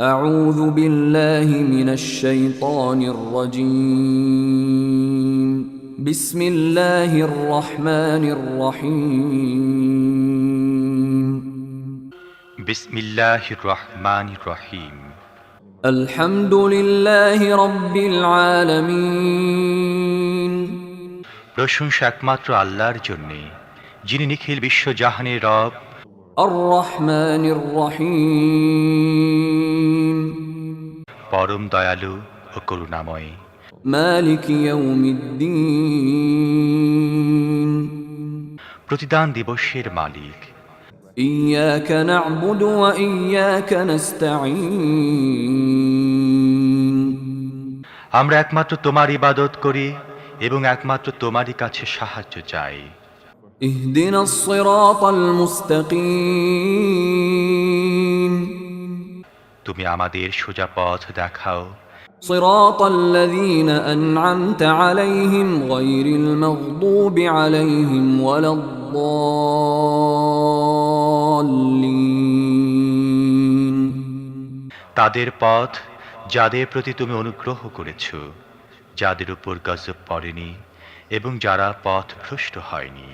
أعوذ بالله من الشيطان الرجيم بسم الله الرحمن الرحيم বিসমিল্লাহ রহমান রহিম الحمد لله رب العالمين প্রশংসা একমাত্র আল্লাহর জন্যে যিনি নিখিল বিশ্বজাহানের রব الرحمن الرحيم পরম দয়ালু ও করুণাময়ী। প্রতিদান দিবসের মালিক। আমরা একমাত্র তোমার ইবাদত করি এবং একমাত্র তোমারই কাছে সাহায্য চাই। ইহদিনাস সিরাতাল মুস্তাকিম। তুমি আমাদের সোজা পথ দেখাও صراط الذين أنعمت عليهم غير المغضوب عليهم ولا الضالين তাদের পথ যাদের প্রতি তুমি অনুগ্রহ করেছ যাদের উপর গজব পড়েনি এবং যারা পথ ভ্রষ্ট হয়নি